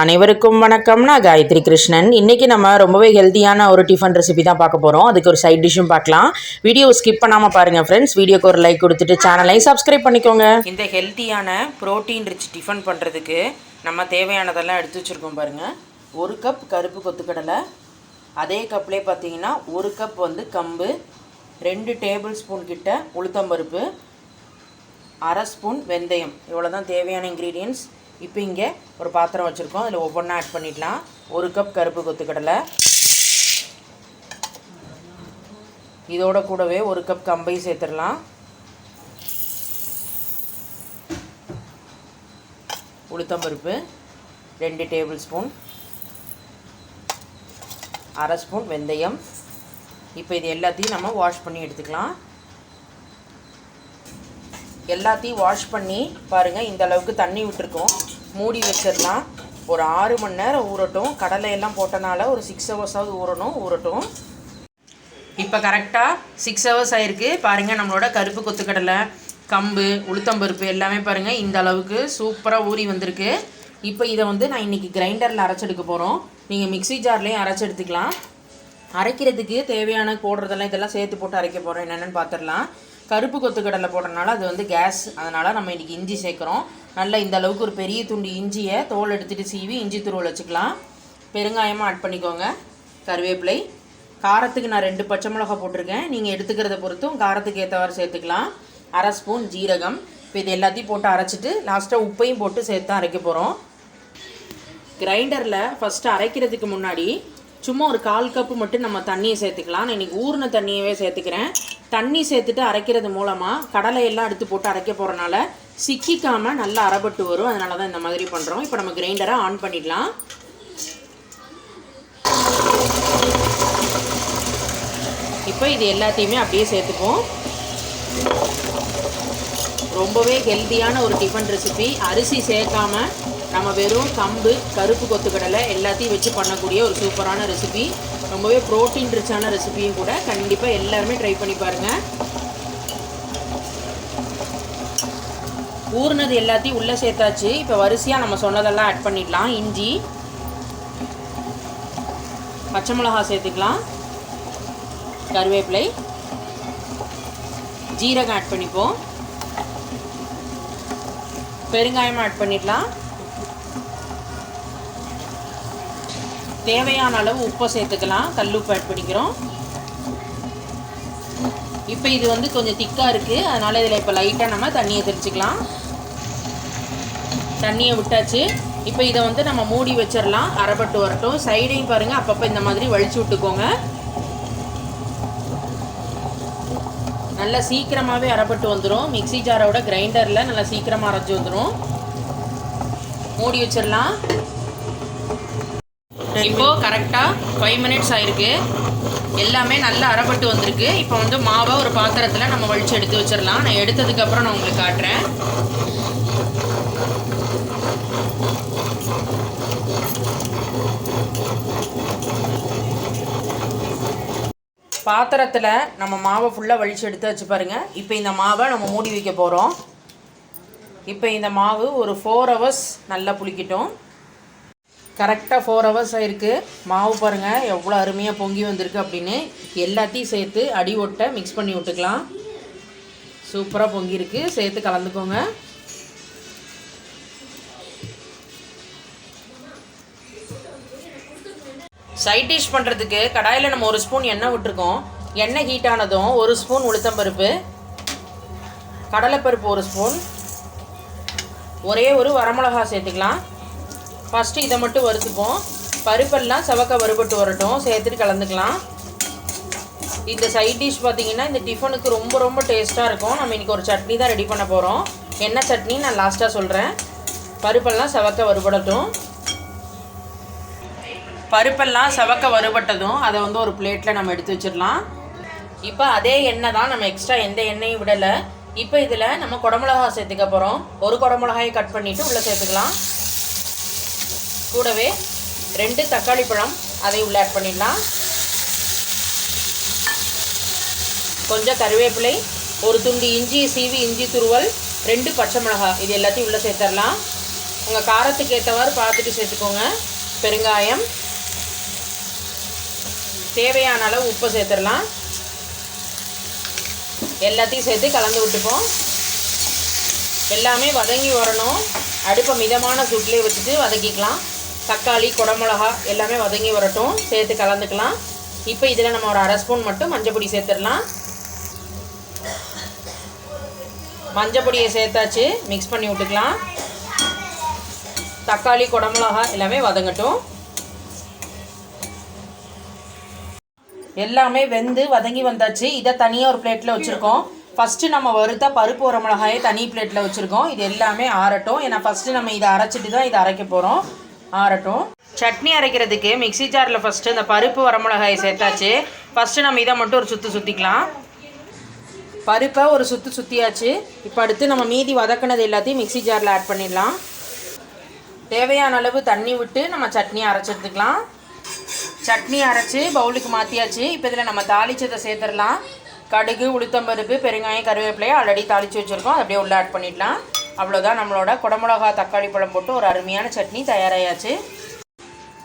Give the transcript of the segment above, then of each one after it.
அனைவருக்கும் வணக்கம். நான் காயத்ரி கிருஷ்ணன். இன்றைக்கி நம்ம ரொம்பவே ஹெல்த்தியான ஒரு டிஃபன் ரெசிபி தான் பார்க்க போகிறோம் அதுக்கு ஒரு சைட் டிஷ்ஷும் பார்க்கலாம். வீடியோ ஸ்கிப் பண்ணாமல் பாருங்கள் ஃப்ரெண்ட்ஸ் வீடியோக்கு ஒரு லைக் கொடுத்துட்டு சேனலை சப்ஸ்கிரைப் பண்ணிக்கோங்க. இந்த ஹெல்த்தியான ப்ரோட்டீன் ரிச் டிஃபன் பண்ணுறதுக்கு நம்ம தேவையானதெல்லாம் எடுத்து வச்சுருக்கோம் பாருங்கள் ஒரு கப் கருப்பு கொத்துக்கடலை அதே கப்லேயே பார்த்தீங்கன்னா ஒரு கப் வந்து கம்பு ரெண்டு டேபிள் ஸ்பூன் கிட்ட உளுத்தம்பருப்பு அரை ஸ்பூன் வெந்தயம். இவ்வளோ தான் தேவையான இன்க்ரீடியன்ஸ் இப்போ இங்கே ஒரு பாத்திரம் வச்சுருக்கோம். அதில் ஒவ்வொன்றா ஆட் பண்ணிடலாம். ஒரு கப் கருப்பு கொத்துக்கடலை. இதோட கூடவே ஒரு கப் கம்பை சேர்த்துடலாம். உளுத்தம்பருப்பு ரெண்டு டேபிள் ஸ்பூன் அரை ஸ்பூன் வெந்தயம். இப்போ இது எல்லாத்தையும் நம்ம வாஷ் பண்ணி எடுத்துக்கலாம். எல்லாத்தையும் வாஷ் பண்ணி பாருங்கள் இந்த அளவுக்கு தண்ணி விட்டுருக்கோம். மூடி வச்சிடலாம். ஒரு ஆறு மணி நேரம் ஊறட்டும். கடலையெல்லாம் போட்டனால ஒரு சிக்ஸ் ஹவர்ஸாவது ஊறணும் ஊறட்டும். இப்போ கரெக்டாக சிக்ஸ் ஹவர்ஸ் ஆயிருக்கு. பாருங்கள் நம்மளோட கருப்பு கொத்துக்கடலை கம்பு உளுத்தம்பருப்பு எல்லாமே பாருங்கள் இந்த அளவுக்கு சூப்பராக ஊறி வந்திருக்கு. இப்போ இதை வந்து நான் இன்றைக்கி கிரைண்டரில் அரைச்செடுக்க போகிறோம் நீங்கள் மிக்ஸி ஜார்லேயும் அரைச்சி எடுத்துக்கலாம். அரைக்கிறதுக்கு தேவையான போடுறதெல்லாம் இதெல்லாம் சேர்த்து போட்டு அரைக்க போகிறோம் என்னென்னு பார்த்துடலாம் கருப்பு கொத்துக்கடலை போடுறதுனால அது வந்து கேஸ் அதனால் நம்ம இன்றைக்கி இஞ்சி சேர்க்குறோம். நல்லா இந்த அளவுக்கு ஒரு பெரிய துண்டு இஞ்சியை தோல் எடுத்துகிட்டு சீவி இஞ்சி துருவல் வச்சுக்கலாம். பெருங்காயமாக ஆட் பண்ணிக்கோங்க. கருவேப்பிலை. காரத்துக்கு நான் ரெண்டு பச்சை மிளகா போட்டிருக்கேன். நீங்கள் எடுத்துக்கிறத பொறுத்தும் காரத்துக்கு ஏற்றவாறு சேர்த்துக்கலாம். அரை ஸ்பூன் ஜீரகம். இப்போ இது எல்லாத்தையும் போட்டு அரைச்சிட்டு லாஸ்ட்டாக உப்பையும் போட்டு சேர்த்து அரைக்க போகிறோம் கிரைண்டரில் ஃபஸ்ட்டு அரைக்கிறதுக்கு முன்னாடி சும்மா ஒரு கால் கப்பு மட்டும் நம்ம தண்ணியை சேர்த்துக்கலாம். நான் இன்றைக்கி ஊறின தண்ணியவே சேர்த்துக்கிறேன். தண்ணி சேர்த்துட்டு அரைக்கிறது மூலமாக கடலையெல்லாம் எடுத்து போட்டு அரைக்க போகிறனால சிக்கிக்காமல் நல்லா அரைபட்டு வரும். அதனால தான் இந்த மாதிரி பண்ணுறோம் இப்போ நம்ம கிரைண்டரை ஆன் பண்ணிடலாம். இப்போ இது எல்லாத்தையுமே அப்படியே சேர்த்துப்போம். ரொம்பவே ஹெல்த்தியான ஒரு டிஃபன் ரெசிபி அரிசி சேர்க்காம நம்ம வெறும் கம்பு கருப்பு கொத்துக்கடலை எல்லாத்தையும் வச்சு பண்ணக்கூடிய ஒரு சூப்பரான ரெசிபி ரொம்பவே ப்ரோட்டீன் ரிச்சான ரெசிபியும் கூட கண்டிப்பாக எல்லாருமே ட்ரை பண்ணி பாருங்கள் ஊறினது எல்லாத்தையும் உள்ளே சேர்த்தாச்சு. இப்போ வரிசையாக நம்ம சொன்னதெல்லாம் ஆட் பண்ணிடலாம். இஞ்சி பச்சை மிளகா சேர்த்துக்கலாம். கருவேப்பிலை. ஜீரகம் ஆட் பண்ணிப்போம். பெருங்காயமாக ஆட் பண்ணிடலாம். தேவையான அளவு உப்பை சேர்த்துக்கலாம். கல் உப்பு ஆட் பண்ணிக்கிறோம். இப்போ இது வந்து கொஞ்சம் திக்காக இருக்குது அதனால் இதில் இப்போ லைட்டாக நம்ம தண்ணியை தெளிச்சிக்கலாம். தண்ணியை விட்டாச்சு. இப்போ இதை வந்து நம்ம மூடி வச்சிடலாம். அரைப்பட்டு வரட்டும். சைடையும் பாருங்கள் அப்பப்போ இந்த மாதிரி வலிச்சு விட்டுக்கோங்க. நல்லா சீக்கிரமாகவே அரைப்பட்டு வந்துடும் மிக்ஸி ஜாரோட கிரைண்டரில் நல்லா சீக்கிரமாக அரைச்சி வந்துடும் மூடி வச்சிடலாம். இப்போது கரெக்டாக ஃபைவ் மினிட்ஸ் ஆயிருக்கு. எல்லாமே நல்லா அறப்பட்டு வந்திருக்கு. இப்போ வந்து மாவை ஒரு பாத்திரத்தில் நம்ம வலிச்சு எடுத்து வச்சிடலாம். நான் எடுத்ததுக்கப்புறம் நான் உங்களுக்கு காட்டுறேன். பாத்திரத்தில் நம்ம மாவை ஃபுல்லாக வலிச்சு எடுத்து வச்சு பாருங்கள் இப்போ இந்த மாவை நம்ம மூடி வைக்க போகிறோம் இப்போ இந்த மாவு ஒரு ஃபோர் ஹவர்ஸ் நல்லா புளிக்கட்டும். கரெக்டாக ஃபோர் ஹவர்ஸ் ஆயிருக்கு. மாவு பாருங்கள் எவ்வளோ அருமையாக பொங்கி வந்திருக்கு அப்படின்னு. எல்லாத்தையும் சேர்த்து அடி ஒட்ட மிக்ஸ் பண்ணி விட்டுக்கலாம். சூப்பராக பொங்கியிருக்கு. சேர்த்து கலந்துக்கோங்க. சைட் டிஷ் பண்ணுறதுக்கு கடாயில் நம்ம ஒரு ஸ்பூன் எண்ணெய் விட்டுருக்கோம். எண்ணெய் ஹீட் ஆனதும் ஒரு ஸ்பூன் உளுத்தம்பருப்பு கடலைப்பருப்பு ஒரு ஸ்பூன் ஒரே ஒரு வரமிளகா சேர்த்துக்கலாம். ஃபஸ்ட்டு இதை மட்டும் வறுத்துப்போம். பருப்பெல்லாம் செவக்க வறுபட்டு வரட்டும். சேர்த்துட்டு கலந்துக்கலாம். இந்த சைட் டிஷ் பார்த்தீங்கன்னா இந்த டிஃபனுக்கு ரொம்ப ரொம்ப டேஸ்ட்டாக இருக்கும். நம்ம இன்றைக்கி ஒரு சட்னி தான் ரெடி பண்ண போகிறோம் என்ன சட்னி? நான் லாஸ்ட்டாக சொல்கிறேன் பருப்பெல்லாம் செவக்க வறுபடட்டும். பருப்பெல்லாம் செவக்க வறுபட்டதும் அதை வந்து ஒரு பிளேட்டில் நம்ம எடுத்து வச்சிடலாம். இப்போ அதே எண்ணெய் தான் நம்ம எக்ஸ்ட்ரா எந்த எண்ணெயும் விடலை. இப்போ இதில் நம்ம குடமிளகா சேர்த்துக்க போகிறோம் ஒரு குடமிளகாயை கட் பண்ணிவிட்டு உள்ளே சேர்த்துக்கலாம். கூடவே ரெண்டு தக்காளி பழம் அதை உள்ளே ஆட் பண்ணிடலாம். கொஞ்சம் கருவேப்பிலை ஒரு துண்டு இஞ்சி சீவி இஞ்சி துருவல் ரெண்டு பச்சை மிளகாய் இது எல்லாத்தையும் உள்ளே சேர்த்துடலாம் உங்கள் காரத்துக்கு ஏற்றவாறு பார்த்துட்டு சேர்த்துக்கோங்க. பெருங்காயம் தேவையான அளவு உப்பு சேர்த்துடலாம். எல்லாத்தையும் சேர்த்து கலந்து விட்டுப்போம். எல்லாமே வதங்கி வரணும். அடுப்பை மிதமான சூட்லேயே வச்சுட்டு வதக்கிக்கலாம். தக்காளி குடமிளகா எல்லாமே வதங்கி வரட்டும். சேர்த்து கலந்துக்கலாம். இப்போ இதில் நம்ம ஒரு அரை ஸ்பூன் மட்டும் மஞ்சப்பொடி சேர்த்துடலாம். மஞ்சப்பொடியை சேர்த்தாச்சு. மிக்ஸ் பண்ணி விட்டுக்கலாம். தக்காளி குடமிளகா எல்லாமே வதங்கட்டும். எல்லாமே வெந்து வதங்கி வந்தாச்சு. இதை தனியாக ஒரு பிளேட்டில் வச்சுருக்கோம். ஃபஸ்ட்டு நம்ம வறுத்த பருப்பு உர மிளகாயை தனி பிளேட்டில் வச்சுருக்கோம். இது எல்லாமே ஆறட்டும். ஏன்னா ஃபஸ்ட்டு நம்ம இதை அரைச்சிட்டு தான் இதை அரைக்க போகிறோம் ஆறட்டும். சட்னி அரைக்கிறதுக்கு மிக்ஸி ஜாரில் ஃபஸ்ட்டு இந்த பருப்பு வரமிளகாயை சேர்த்தாச்சு. ஃபஸ்ட்டு நம்ம இதை மட்டும் ஒரு சுற்று சுற்றிக்கலாம் பருப்பை ஒரு சுற்று சுற்றியாச்சு இப்போ அடுத்து நம்ம மீதி வதக்குனது எல்லாத்தையும் மிக்ஸி ஜாரில் ஆட் பண்ணிடலாம். தேவையான அளவு தண்ணி விட்டு நம்ம சட்னி அரைச்சி எடுத்துக்கலாம் சட்னி அரைச்சி பவுலுக்கு மாற்றியாச்சு இப்போ இதில் நம்ம தாளிச்சதை சேர்த்துடலாம். கடுகு உளுத்தம்பருப்பு பெருங்காயம் கருவேப்பிலையை ஆல்ரெடி தாளித்து வச்சுருக்கோம். அதை அப்படியே உள்ளே ஆட் பண்ணிடலாம். அவ்வளோதான் நம்மளோட குடமிளகா தக்காளி பழம் போட்டு ஒரு அருமையான சட்னி தயாராகியாச்சு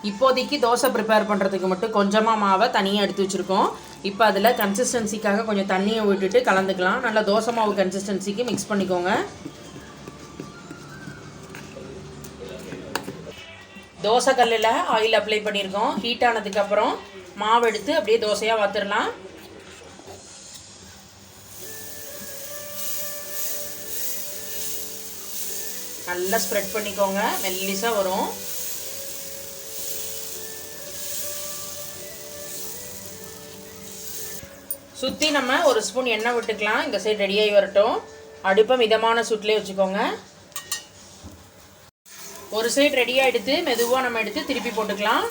இப்போதைக்கு தோசை ப்ரிப்பேர் பண்ணுறதுக்கு மட்டும் கொஞ்சமாக மாவை தனியாக எடுத்து வச்சுருக்கோம். இப்போ அதில் கன்சிஸ்டன்சிக்காக கொஞ்சம் தண்ணியை விட்டுட்டு கலந்துக்கலாம். நல்லா தோசை மாவு கன்சிஸ்டன்சிக்கு மிக்ஸ் பண்ணிக்கோங்க. தோசை கல்லில் ஆயில் அப்ளை பண்ணியிருக்கோம். ஹீட் ஆனதுக்கப்புறம் மாவு எடுத்து அப்படியே தோசையாக வாத்துடலாம் நல்லா ஸ்ப்ரெட் பண்ணிக்கோங்க. மெல்லிஸாக வரும். சுற்றி நம்ம ஒரு ஸ்பூன் எண்ணெய் விட்டுக்கலாம். இந்த சைடு ரெடியாகி வரட்டும். அடுப்பை மிதமான சுட்டிலே வச்சுக்கோங்க. ஒரு சைடு ரெடியாக எடுத்து மெதுவாக நம்ம எடுத்து திருப்பி போட்டுக்கலாம்.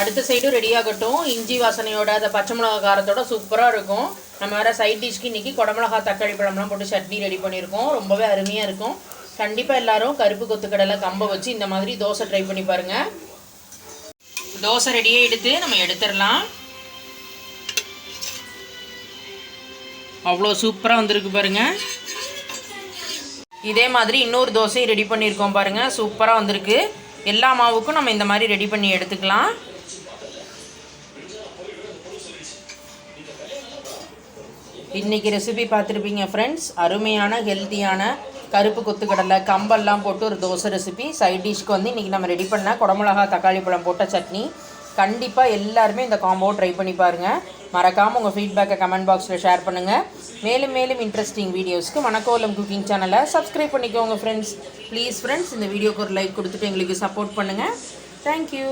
அடுத்த சைடும் ரெடி ஆகட்டும் இஞ்சி வாசனையோட அந்த பச்சை மிளகா காரத்தோட சூப்பராக இருக்கும். நம்ம வேறு சைட் டிஷ்க்கு இன்றைக்கி குடமிளகா தக்காளி பழம்லாம் போட்டு சட்னி ரெடி பண்ணியிருக்கோம். ரொம்பவே அருமையாக இருக்கும். கண்டிப்பாக எல்லோரும் கருப்பு கொத்துக்கடலை கம்பை வச்சு இந்த மாதிரி தோசை ட்ரை பண்ணி பாருங்கள் தோசை ரெடியே எடுத்து நம்ம எடுத்துடலாம். அவ்வளோ சூப்பராக வந்திருக்கு பாருங்கள் இதே மாதிரி இன்னொரு தோசையும் ரெடி பண்ணியிருக்கோம் பாருங்கள் சூப்பராக வந்திருக்கு. எல்லா மாவுக்கும் நம்ம இந்த மாதிரி ரெடி பண்ணி எடுத்துக்கலாம். இன்றைக்கி ரெசிபி பார்த்துருப்பீங்க ஃப்ரெண்ட்ஸ் அருமையான ஹெல்த்தியான கருப்பு கொத்துக்கடலை கம்பெல்லாம் போட்டு ஒரு தோசை ரெசிபி சைட் டிஷ்க்கு வந்து இன்றைக்கி நம்ம ரெடி பண்ண குடமிளகா தக்காளி பழம் போட்ட சட்னி. கண்டிப்பாக எல்லாருமே இந்த காம்போ ட்ரை பண்ணி பாருங்கள் மறக்காமல் உங்கள் ஃபீட்பேக்கை கமெண்ட் பாக்ஸில் ஷேர் பண்ணுங்கள் மேலும் மேலும் இன்ட்ரெஸ்டிங் வீடியோஸ்க்கு மணக்கோலம் குக்கிங் சேனலை சப்ஸ்கிரைப் பண்ணிக்கோங்க ஃப்ரெண்ட்ஸ் ப்ளீஸ் ஃப்ரெண்ட்ஸ் இந்த வீடியோக்கு ஒரு லைக் கொடுத்துட்டு எங்களுக்கு சப்போர்ட் பண்ணுங்கள் தேங்க்யூ